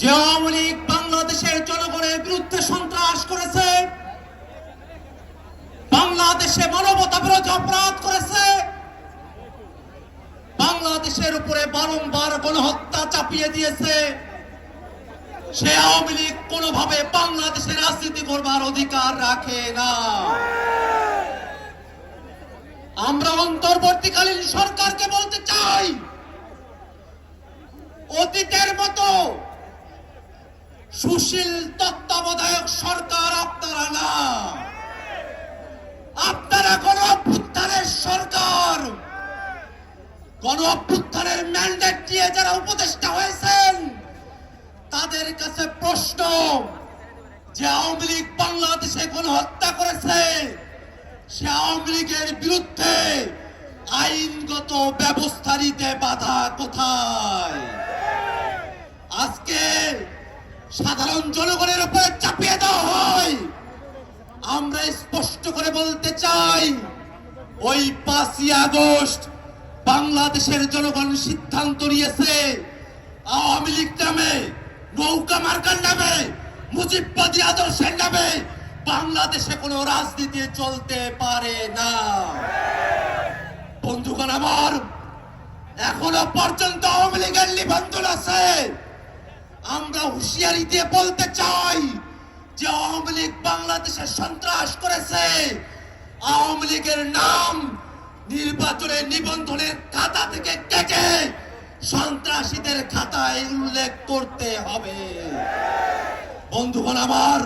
যে আওয়ামী লীগ বাংলাদেশের জনগণের বিরুদ্ধে সন্ত্রাস করেছে, বাংলাদেশে মানবতা বিরোধী অপরাধ করেছে, বাংলাদেশের উপরে বারংবার গণহত্যা চাপিয়ে দিয়েছে, সে আওয়ামী লীগ কোনোভাবে বাংলাদেশে রাজনীতি করবার অধিকার রাখে না। আমরা অন্তর্বর্তীকালীন সরকারকে বলতে চাই অতীতের মতো সুশীল তত্ত্বাবধায়ক সরকার আপনারা না। আপনারা গণ অভ্যুত্থানের সরকার। গণ অভ্যুত্থানের ম্যান্ডেট দিয়ে যারা উপদেষ্টা হয়েছেন, তাদের কাছে প্রশ্ন, যে আওয়ামী লীগ বাংলাদেশে কোন গণহত্যা করেছে? সে আওয়ামী লীগের বিরুদ্ধে আইনগত ব্যবস্থা নিতে বাধা কোথায়? আজকে সাধারণ জনগণের উপরে চাপিয়ে দেওয়া হয়। আমরা স্পষ্ট করে বলতে চাই, ওই পাঁচই আগস্ট বাংলাদেশের জনগণ সিদ্ধান্ত নিয়েছে, আওয়ামী লীগ নামে, নৌকা মার্কার নামে, মুজিববাদী আদর্শের নামে বাংলাদেশে কোনো রাজনীতি চলতে পারে না। বন্ধুগণ আমার এখনও পর্যন্ত আওয়ামী লীগের নিবন্ধন আছে আমরা হুঁশিয়ারি দিয়ে বলতে চাই যে আওয়ামী লীগ বাংলাদেশে সন্ত্রাস করেছে। আওয়ামী লীগের নাম নির্বাচনের নিবন্ধনের খাতা থেকে কেটে সন্ত্রাসীদের খাতায় উল্লেখ করতে হবে। বন্ধুগণ আমার,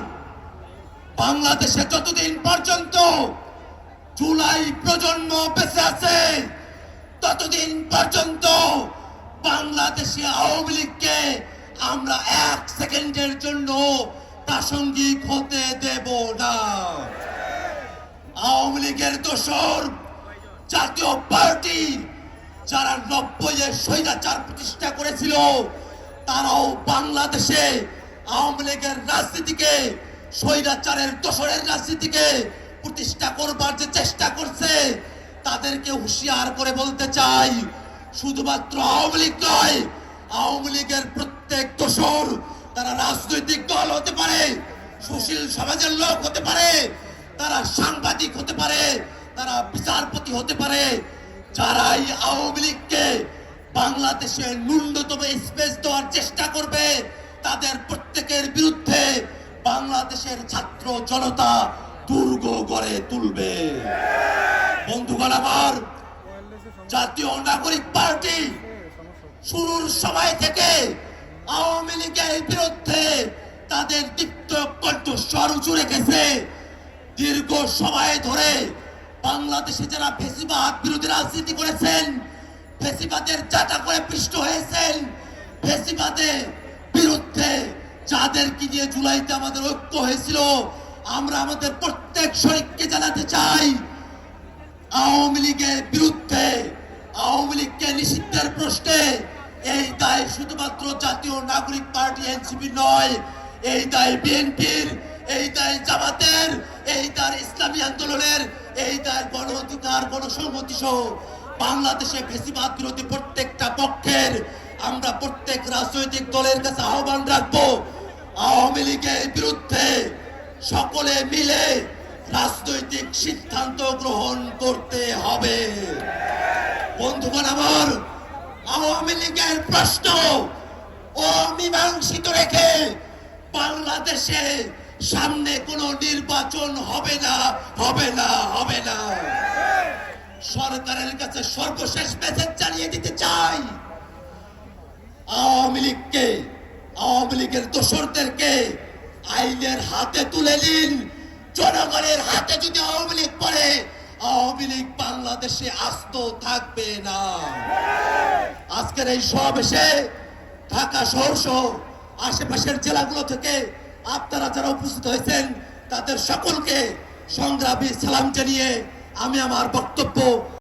বাংলাদেশে যতদিন পর্যন্ত জুলাই প্রজন্ম বেঁচে আছে, ততদিন পর্যন্ত বাংলাদেশে আওয়ামী লীগকে আমরা এক সেকেন্ডের জন্য প্রাসঙ্গিক হতে দেব না। আওয়ামী লীগের দোসর জাতীয় পার্টি যারা নব্বই এর স্বৈরাচার প্রতিষ্ঠা করেছিল, তারাও বাংলাদেশে আওয়ামী লীগের রাজনীতিকে, স্বৈরাচারের দোসরের রাজনীতিকে প্রতিষ্ঠা করবার যে চেষ্টা করছে, তাদেরকে হুঁশিয়ার করে বলতে চাই, শুধুমাত্র আওয়ামী লীগ নয়, আওয়ামী লীগের দোসর তারা রাজনৈতিক দল হতে পারে, সুশীল সমাজের লোক হতে পারে, তারা সাংবাদিক হতে পারে, তারা বিচারপতি হতে পারে, যারাই আওয়ামী লীগকে বাংলাদেশে ন্যূনতম স্পেস দেওয়ার চেষ্টা করবে, তাদের প্রত্যেকের বিরুদ্ধে বাংলাদেশের ছাত্র জনতা দুর্গ গড়ে তুলবে। বন্ধুগণ আমার, জাতীয় নাগরিক পার্টি শুরুর সময় থেকে আওয়ামী লীগের বিরুদ্ধে তাদের দীপ্ত কণ্ঠস্বর উঁচু রেখেছে। দীর্ঘ সময় ধরে বাংলাদেশে যারা ফেসিবাদ বিরোধী রাজনীতি করেছেন, ফেসিবাদের চাটা করে পৃষ্ঠ হয়েছেন ফেসিবাদের বিরুদ্ধে যাদেরকে নিয়ে জুলাইতে আমাদের ঐক্য হয়েছিল, আমরা আমাদের প্রত্যেক শরীরকে জানাতে চাই, আওয়ামী লীগের বিরুদ্ধে, আওয়ামী লীগকে নিষিদ্ধের প্রশ্নে এই দায় শুধুমাত্র জাতীয় নাগরিক পার্টি এনসিপি নয়, এই দায় বিএনপির, এই দায় জামাতের, এই দায় ইসলামী আন্দোলনের, এই দায় গণ অধিকার গণসংহতি সহ বাংলাদেশে ফেসিবাদ বিরোধী প্রত্যেকটা পক্ষের আমরা প্রত্যেক রাজনৈতিক দলের কাছে আহ্বান রাখব। আওয়ামী লীগের বিরুদ্ধে সকলে মিলে রাজনৈতিক সিদ্ধান্ত গ্রহণ করতে হবে। বন্ধুগণ আমার আওয়ামী লীগের প্রশ্ন অমীমাংসিত রেখে বাংলাদেশে সামনে কোনো নির্বাচন হবে না হবে না হবে না। সরকারের কাছে সর্বশেষ মেসেজ চালিয়ে দিতে চাই। আওয়ামী লীগকে, আওয়ামী লীগের দোসরদেরকে আইনের হাতে তুলে নিন। জনগণের হাতে যদি আওয়ামী লীগ পড়ে আওয়ামী লীগ বাংলাদেশে আস্ত থাকবে না। আজকের এই সমাবেশে ঢাকা শহর সহ আশেপাশের জেলাগুলো থেকে আপনারা যারা উপস্থিত হয়েছেন, তাদের সকলকে সংগ্রামী সালাম জানিয়ে আমি আমার বক্তব্য